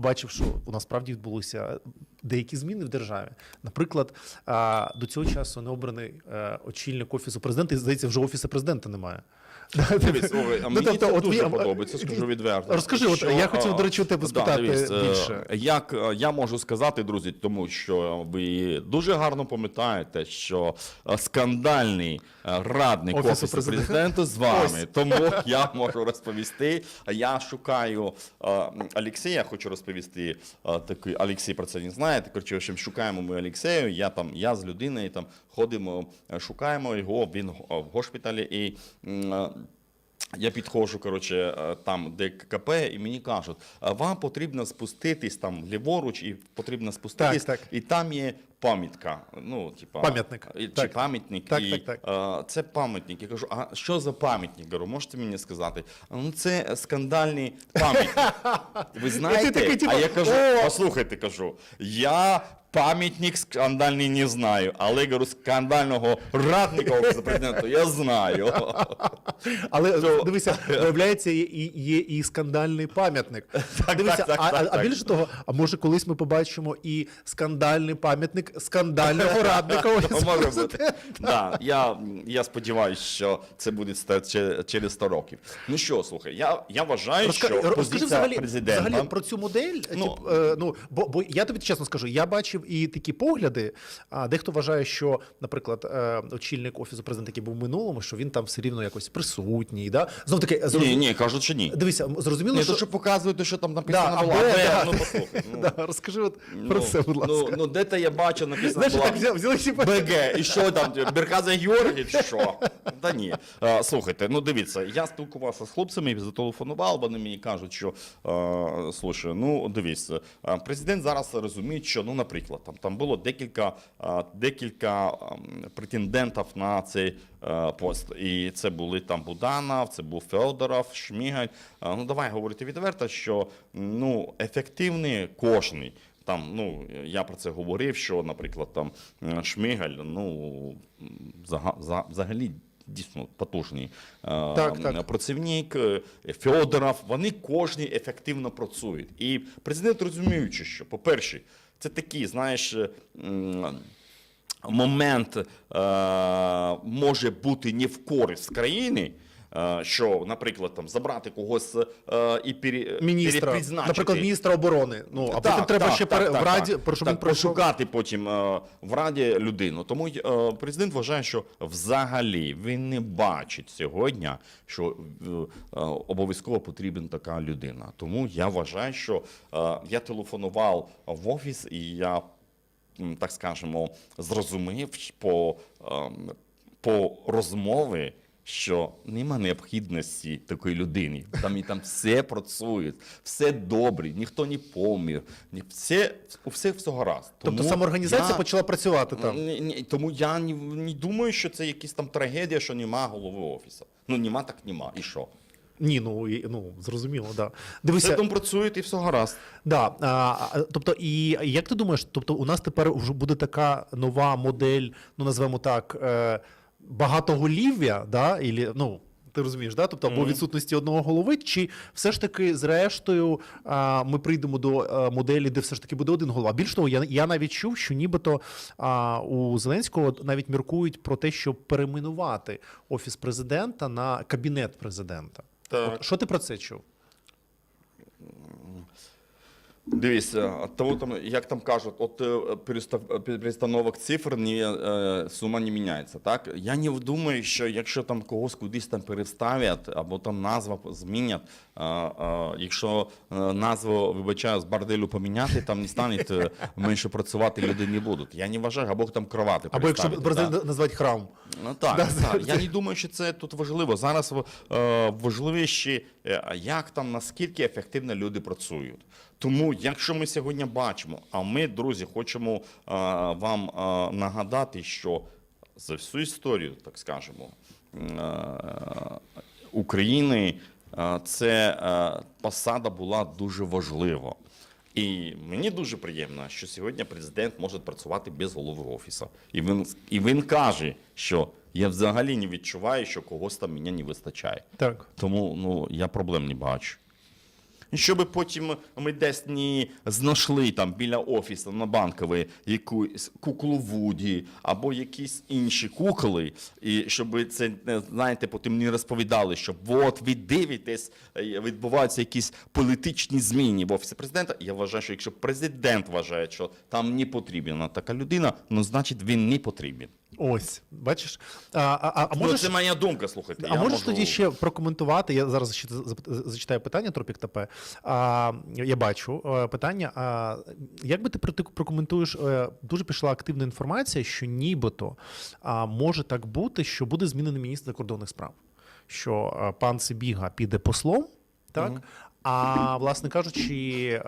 бачив, що у нас справді відбулися деякі зміни в державі. Наприклад, до цього часу не обраний е, очільник офісу президента, і здається, вже офісу президента немає. Дивись, слухай, а Ну, мені тобто, це от дуже подобається, скажу відверто. Розкажи, от я хотів, до речі, у тебе спитати е, більше. Як е, я можу сказати, друзі, тому що ви дуже гарно пам'ятаєте, що е, скандальний е, радник Офісу офісу, президента. президента з вами. Тому я можу розповісти. Я шукаю е, Олексія, хочу розповісти е, такий. Олексій про це не знає. Коротше, в общем, шукаємо ми Олексія. Я там, я з людиною там ходимо, е, шукаємо його. Він в госпіталі і. е, я підходжу, коротше, е, там, де КП, і мені кажуть, вам потрібно спуститись там ліворуч, і потрібно спуститись, Так, так. і там є пам'ятка. Ну, типа, Пам'ятник. Чи Так. пам'ятник. Так, і, так, е, це пам'ятник. Я кажу, а що за пам'ятник? Говорю, можете мені сказати? Ну, це скандальний пам'ятник. Ви знаєте? типу, а я кажу, послухайте, кажу, я пам'ятник скандальний не знаю, але говорю, скандального радника офісу президента я знаю. Але дивися, виявляється, є, і- є і скандальний пам'ятник. дивися, так, так, а, так, а, а більше того, а може колись ми побачимо і скандальний пам'ятник скандального радника офісу Може бути. президента. Да, я, я сподіваюся, що це буде через 100 років. Ну що, слухай, я, я вважаю, Розка- що Розкажи позиція взагалі, президента. взагалі про цю модель. Ну, тип, е, ну, бо, бо я тобі чесно скажу, я бачив і такі погляди. А дехто вважає, що, наприклад, е, очільник офісу президента, який був в минулому, що він там все рівно якось присутній. Да? Знов таки, Ні, зрозум... ні, кажуть, що ні. дивися, зрозуміло, Ні, що... то, що показують, що там написано Да, було. або, да. ну послухай. Ну, Да, розкажи от про це, будь ласка. Ну, ну де то я бачив, написано Знаєш, була так взяв- взяли БГ, і що там, Берказа Георгій, чи що? Та ні. Е, Слухайте, ну дивіться, я спілкувався з хлопцями, зателефонував, вони мені кажуть, що е, слушай, ну дивіться, е, президент зараз розуміє, що, ну, наприклад, там, там було декілька, декілька претендентів на цей е, пост. І це були там Буданов, це був Федоров, Шмігаль. Е, Ну, давай говорити відверто, що ну, ефективний кожний. Там, ну, я про це говорив, що, наприклад, там е, Шмигаль, ну, взага- взагалі дійсно потужний Так, так. працівник, Федоров, вони кожні ефективно працюють. І президент розуміючи, що, по-перше, це такий, знаєш, е, момент е, може бути не в користь країни. Е, Що, наприклад, там забрати когось е, і перепризначити. наприклад, міністра оборони. Ну, а Так, потім треба так, ще так, пере- так, в раді, так. щоб Так, пошукати потім е, в раді людину. Тому президент вважає, що взагалі він не бачить сьогодні, що обов'язково потрібна така людина. Тому я вважаю, що я телефонував в офіс і я, так скажемо, зрозумів по, ем, по розмові. Що нема необхідності такої людини. Там і там все працює, все добре, ніхто не помір, ні, все, у всіх все гаразд. Тобто Тому самоорганізація я- почала працювати там. Ні, ні, тому я не, не думаю, що це якась там трагедія, що нема голови офісу. Ну нема, так нема. І що? Ні, ну і- ну зрозуміло, да. Все Дивися, там працює і все гаразд. да, а, тобто, і як ти думаєш, тобто у нас тепер вже буде така нова модель, ну назвемо так, е, багатоголів'я, да, ілі, ну. Ти розумієш, да? тобто або Мгм. відсутності одного голови, чи все ж таки, зрештою, а, ми прийдемо до а, моделі, де все ж таки буде один голова. Більш того, я, я навіть чув, що нібито а, у Зеленського навіть міркують про те, щоб перейменувати офіс президента на кабінет президента. Так. От, що ти про це чув? Дивіться, того там, як там кажуть, от е, е, перестановок цифр не, е, сума не міняється. Так? Я не думаю, що якщо там когось кудись там переставлять, або там назва змінять, якщо назву, вибачаю, з борделю поміняти, там не стане менше працювати, люди не будуть. Я не вважаю, або там кровати Або якщо переставити, назвати храм. Ну так, Да, так. я не думаю, що це тут важливо. Зараз е, важливіше, як там наскільки ефективно люди працюють. Тому, якщо ми сьогодні бачимо, а ми, друзі, хочемо е, вам е, нагадати, що за всю історію, так скажемо, е, України е, це е, посада була дуже важлива. І мені дуже приємно, що сьогодні президент може працювати без голови офісу. І він, і він каже, що я взагалі не відчуваю, що когось там мені не вистачає. Так. Тому ну, я проблем не бачу. Щоб потім ми десь не знайшли там біля офісу на банковій якусь куклу Вуді або якісь інші кукли, і щоб це знаєте, потім не розповідали, що от ви дивитесь, е, відбуваються якісь політичні зміни в офісі президента. Я вважаю, що якщо президент вважає, що там не потрібна така людина, ну значить він не потрібен. Ось, бачиш. А, а, а, а Ну, це моя думка, слухайте. а я можеш можу... тоді ще прокоментувати? Я зараз ще зачитаю питання Тропік ТП. А, я бачу е, питання. А, як би ти прокоментуєш? е, Дуже пішла активна інформація, що нібито а, може так бути, що буде змінений міністр закордонних справ. Що е, пан Сибіга піде послом, так? А власне кажучи,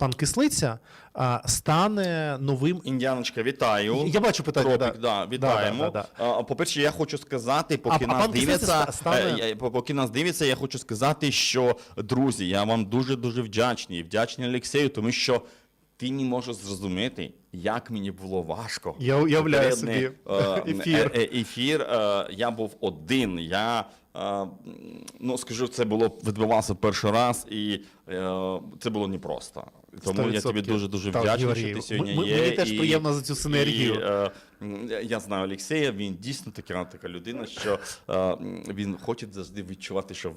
пан Кислиця е, стане новим. Індіаночка, вітаю. Я бачу питання. Тропік, да. да, вітаємо. Да, да, да, А, По-перше, я хочу сказати, поки А- а нас пан дивиться, стане- е, поки нас дивиться, я хочу сказати, що друзі, я вам дуже дуже вдячний. Вдячний Олексію, тому що ти не можеш зрозуміти, як мені було важко. Я уявляю собі е, ефір. е, е, ефір. е, Я був один. Я е, ну скажу, це було відбувалося перший раз, і е, це було непросто. Тому я тобі дуже дуже вдячний, Георгій, що ти сьогодні м- м- є. мені теж приємно за цю синергію. І, е, я знаю Олексія, він дійсно така, така людина, що е, він хоче завжди відчувати, що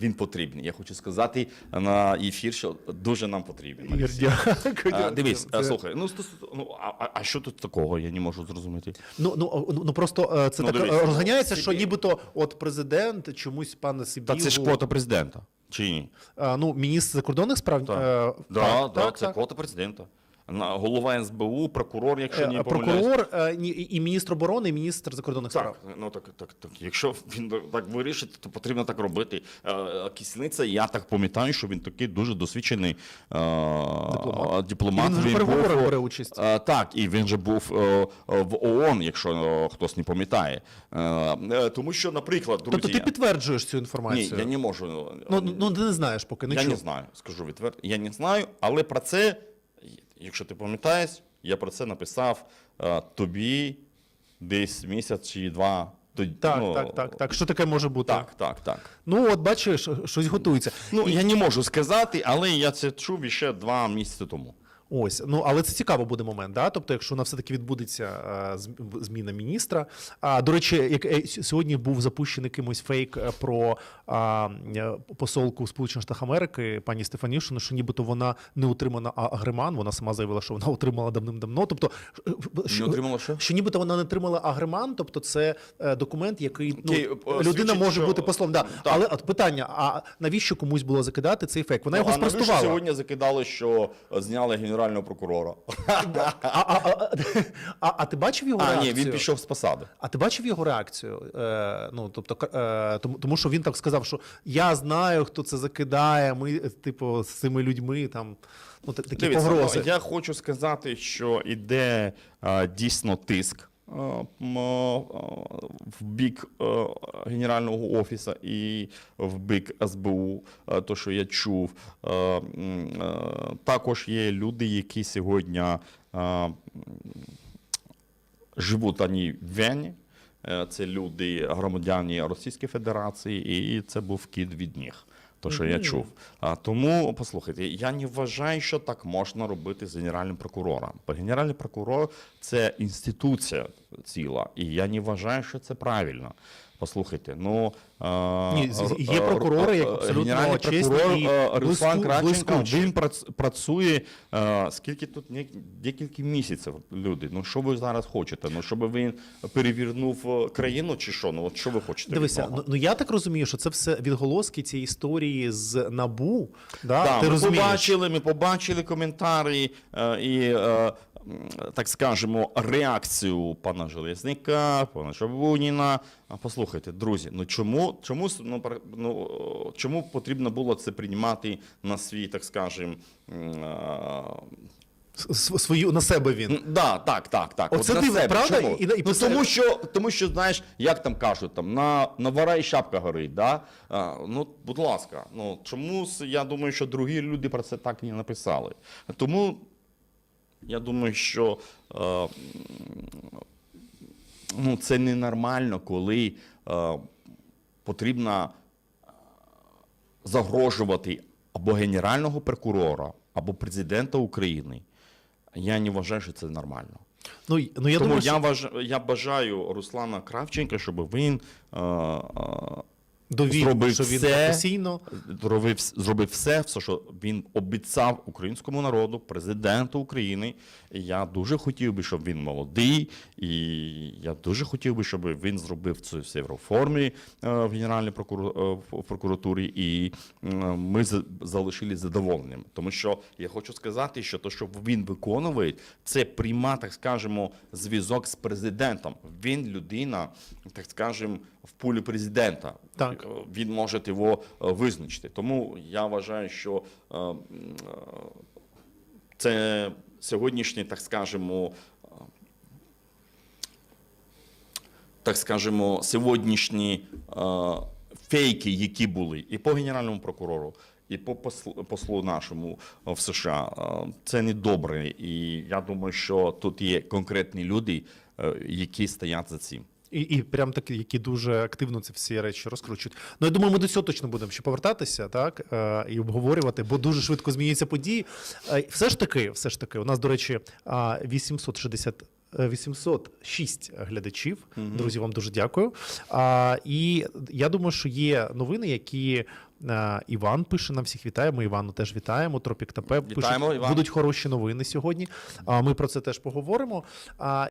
він потрібний. Я хочу сказати на ефір, що дуже нам потрібен. Олексій. дякую. Дивись, Це- слухай, ну, стос- ну а, а- що тут такого? Я не можу зрозуміти. Ну, ну, ну, ну просто е, це Ну, так дивись, е, розганяється, що нібито от президент чомусь пане Сибігу... Та це ж квота президента. Чи ні? А, Ну, міністр закордонних справ... Так. е, Да, так, да, так, це так. квота президента. На- Голова СБУ, прокурор, якщо не Е, помиляюсь. Прокурор, е, ні, і і міністр оборони, і міністр закордонних Так, ну так, так, так. Якщо він так вирішить, то потрібно так робити. Е, Кисниця, я так пам'ятаю, що він такий дуже досвідчений е, Дипломат. дипломат. Він вже в переговорах був, бере участь. е, так, і він же був е, в ООН, якщо е, хтось не пам'ятає. Е, е, тому що, наприклад, друзі, Тобто ти підтверджуєш цю ні, інформацію? я не можу. Ну, ну, ну, ти не знаєш поки, не я чув. не знаю, скажу відверто. Я не знаю, але про це, якщо ти пам'ятаєш, я про це написав е, тобі десь місяць чи два. тоді, Так, ну, так, так, так. Що таке може бути? Так, так, так. Ну, от бачиш, щось готується. Ну, я не можу сказати, але я це чув ще два місяці тому. Ось, ну але це цікаво буде момент. Да? Тобто, якщо на все таки відбудеться е, зміна міністра. А до речі, як е, сьогодні був запущений кимось фейк е, про а, посолку Сполучених Штатів Америки, пані Стефанішину, що нібито вона не отримана агреман. Вона сама заявила, що вона отримала давним-давно. Тобто, е, Не що, отримала що? що нібито вона не отримала агреман, тобто це документ, який ну, е, людина свідчить, може що- бути послом. Да. Так. Але от питання: а навіщо комусь було закидати цей фейк? Вона його Ну, а навіщо спростувала. сьогодні закидали, що зняли генерального прокурора. А, а, а, а, а ти бачив його А, реакцію? ні, він пішов з посади. А ти бачив його реакцію? Е, ну, тобто, е, тому, тому що він так сказав, що я знаю, хто це закидає. Ми, е, типу, з цими людьми там ну, та- такі Дивіться, погрози. ну, я хочу сказати, що іде а, дійсно тиск в бік Генерального офісу і в бік СБУ, то, що я чув. Також є люди, які сьогодні живуть вони в Вені. Е, Це люди, громадяни Російської Федерації, і це був кіт від них. То, що я чув. А, тому, послухайте, я не вважаю, що так можна робити з генеральним прокурором. Бо генеральний прокурор це інституція ціла, і я не вважаю, що це правильно. Послухайте, ну Ні, є прокурори, як абсолютно генеральний прокурор е, Руслан Кравченко, він працює е, скільки тут декілька місяців. Люди. Ну що ви зараз хочете? Ну щоб він перевернув е, країну, чи що? Ну от що ви хочете? від Дивися, нього? ну, ну я так розумію, що це все відголоски цієї історії з набу. Да? Да, ти ми розумієш? побачили, ми побачили коментарі е, і, е, так скажемо, реакцію пана Железника, пана Шабуніна. Послухайте, друзі, ну чому, чому, ну, ну, чому потрібно було це приймати на свій, так скажемо, Свою на себе він. Да, так, так, так. Оце От на себе. правда? Чому? І- і ну, тому, що, тому що, знаєш, як там кажуть, там, на, на вора і шапка горить. Да? А, ну, будь ласка, ну, чомусь я думаю, що другі люди про це так і не написали. Тому я думаю, що е, ну, це ненормально, коли е, потрібно загрожувати або генерального прокурора, або президента України, я не вважаю, що це нормально. Ну, ну я Тому думаю, я, що я бажаю Руслана Кравченка, щоб він е, е, довів, зробив що він все. професійно. зробив, зробив все, все, що він обіцяв українському народу, президенту України. І я дуже хотів би, щоб він молодий, і я дуже хотів би, щоб він зробив це все в реформі е, в Генеральній е, прокуратурі, і е, ми за- залишились задоволеними. Тому що я хочу сказати, що те, що він виконує, це пряма, так скажемо, зв'язок з президентом. Він людина, так скажемо, в пулі президента. Так. Е, він може його е, визначити. Тому я вважаю, що е, це сьогоднішній, так скажемо, так скажемо, сьогоднішні фейки, які були і по генеральному прокурору, і по послу, послу нашому в США, це не добре. І я думаю, що тут є конкретні люди, які стоять за цим. І, і прям такі, які дуже активно ці всі речі розкручують. Ну я думаю, ми до цього точно будемо ще повертатися, так е, і обговорювати, бо дуже швидко змінюються події. Е, все ж таки, все ж таки, у нас, до речі, 860 е, 806 глядачів. Друзі, вам дуже дякую. А, і я думаю, що є новини, які е, Іван пише нам всіх вітає. Ми Івану теж вітаємо. Тропік ТП Вітаємо, Іван. будуть хороші новини сьогодні. А ми про це теж поговоримо. А,